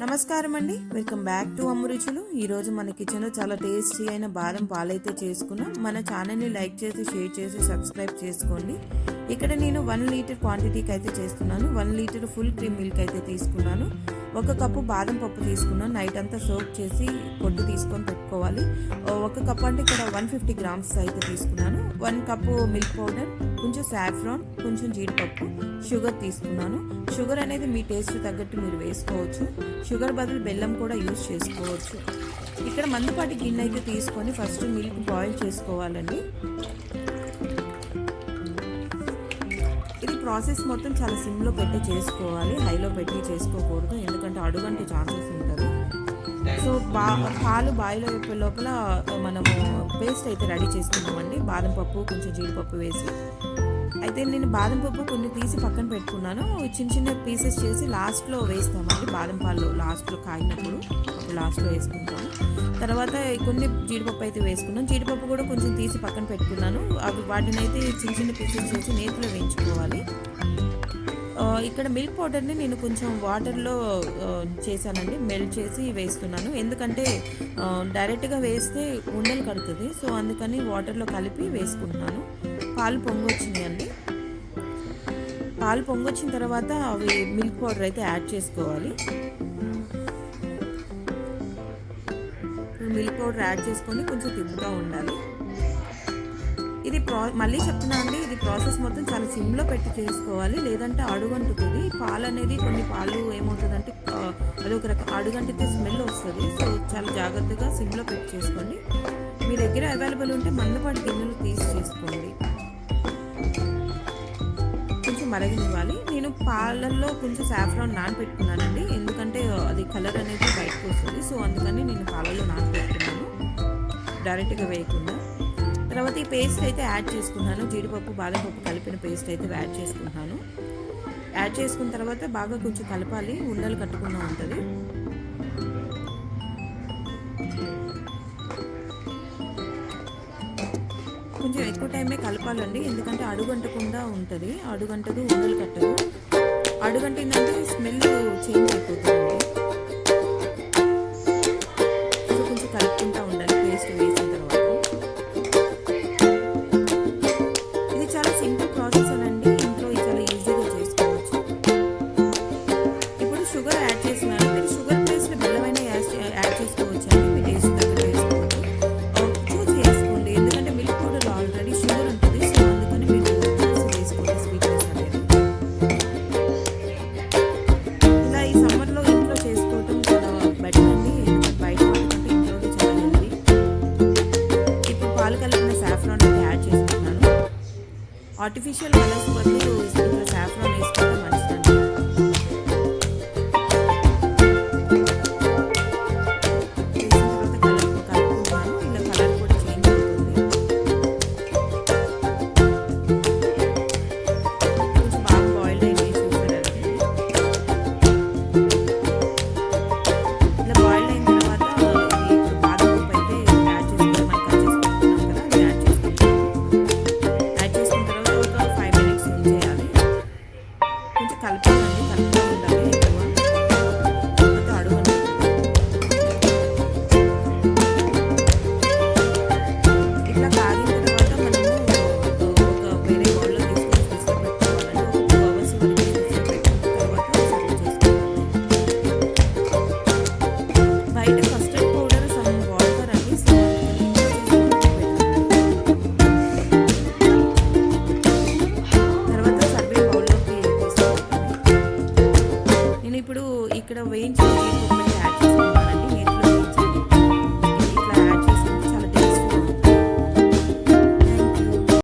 నమస్కారం అండి welcome back to అమ్మురుచులు. ఈరోజు మన కిచెన్లో చాలా టేస్టీ అయిన బాదం పాలైతే చేసుకున్నాం. మన ఛానల్ని లైక్ చేసి షేర్ చేసి సబ్స్క్రైబ్ చేసుకోండి. ఇక్కడ నేను వన్ లీటర్ క్వాంటిటీకి అయితే చేస్తున్నాను. One litre full cream milk అయితే తీసుకున్నాను. ఒక కప్పు బాదం పప్పు తీసుకున్నాను. నైట్ అంతా సోక్ చేసి పొట్టు తీసుకొని పెట్టుకోవాలి. ఒక కప్పు అంటే ఇక్కడ వన్ ఫిఫ్టీ గ్రామ్స్ అయితే తీసుకున్నాను. వన్ కప్పు మిల్క్ పౌడర్ కొంచెం సాఫ్రాన్ కొంచెం జీడిపప్పు షుగర్ తీసుకున్నాను. షుగర్ అనేది మీ టేస్ట్ తగ్గట్టు మీరు వేసుకోవచ్చు. షుగర్ బదులు బెల్లం కూడా యూజ్ చేసుకోవచ్చు. ఇక్కడ మందుపాటి గిన్నె అయితే తీసుకొని ఫస్ట్ మిల్క్ బాయిల్ చేసుకోవాలండి. ప్రాసెస్ మొత్తం చాలా సిమ్లో పెట్టి చేసుకోవాలి హైలో పెట్టి చేసుకోకూడదు ఎందుకంటే అడుగంటే ఛాన్సెస్ ఉంటుంది. సో బా పాలు బాయిలో లోపల మనము పేస్ట్ అయితే రెడీ చేసుకున్నామండి. బాదం పప్పు కొంచెం జీడిపప్పు వేసి. అయితే నేను బాదం పప్పు కొన్ని తీసి పక్కన పెట్టుకున్నాను. చిన్న చిన్న పీసెస్ చేసి లాస్ట్లో వేస్తామండి బాదం పాలు లాస్ట్లో కాగినప్పుడు లాస్ట్లో వేసుకుంటాము. తర్వాత కొన్ని జీడిపప్పు అయితే వేసుకున్నాను జీడిపప్పు కూడా కొంచెం తీసి పక్కన పెట్టుకున్నాను. అవి వాటిని అయితే చిన్న చిన్న పీసెస్ చేసి నేతిలో వేయించుకోవాలి. ఇక్కడ మిల్క్ పౌడర్ని నేను కొంచెం వాటర్లో చేశానండి. మెల్ట్ చేసి వేస్తున్నాను. ఎందుకంటే డైరెక్ట్గా వేస్తే ఉండలు కడుతుంది. సో అందుకని వాటర్లో కలిపి వేసుకుంటున్నాను. పాలు పొంగొచ్చినాయండి పాలు పొంగొచ్చిన తర్వాత అవి మిల్క్ పౌడర్ అయితే యాడ్ చేసుకోవాలి. మిల్క్ పౌడర్ యాడ్ చేసుకొని కొంచెం తిప్పుతూ ఉండాలి. ఇది ప్రా మళ్ళీ చెప్తున్నా అండి ఇది ప్రాసెస్ మొత్తం చాలా సిమ్లో పెట్టి చేసుకోవాలి. లేదంటే అడుగంటుతుంది. పాలు అనేది కొన్ని పాలు ఏమవుతుందంటే అది అదొక రకం అడుగంటితే స్మెల్ వస్తుంది. సో చాలా జాగ్రత్తగా సిమ్లో పెట్టి చేసుకోండి. మీ దగ్గర అవైలబుల్ ఉంటే మందపాటి గిన్నెలు తీసి చేసుకోండి. మరగనివ్వాలి నేను పాలల్లో కొంచెం సాఫ్రాన్ నానబెట్టుకున్నానండి ఎందుకంటే అది కలర్ అనేది బయటకు వస్తుంది. సో అందుకని నేను పాలల్లో నానబెట్టుకున్నాను డైరెక్ట్గా వేయకుండా. తర్వాత ఈ పేస్ట్ అయితే యాడ్ చేసుకున్నాను జీడిపప్పు బాదంపప్పు కలిపిన పేస్ట్ అయితే యాడ్ చేసుకుంటాను. యాడ్ చేసుకున్న తర్వాత బాగా కొంచెం కలపాలి. ఉండలు కట్టుకుండా ఉంటుంది. కొంచెం ఎక్కువ టైమే కలపాలండి. ఎందుకంటే అడుగంటకుండా ఉంటుంది. అడుగంటదు ఉండలు కట్టదు. అడుగంటిందంటే స్మెల్ చేంజ్ అయిపోతుంది కొంచెం కలుపుకుంటూ ఉండాలి పేస్ట్ వేసిన తర్వాత. ఇది చాలా సింపుల్ ప్రాసెస్ అండి ఇంట్లో చాలా ఈజీగా చేసుకోవచ్చు. ఇప్పుడు షుగర్ యాడ్ చేసిన ఆర్టిఫిషియల్ కలర్స్ బదులు సాఫ్రాన్ వేసుకుంటే మంచిదండి And I think that's. 이렇게보낼수 있.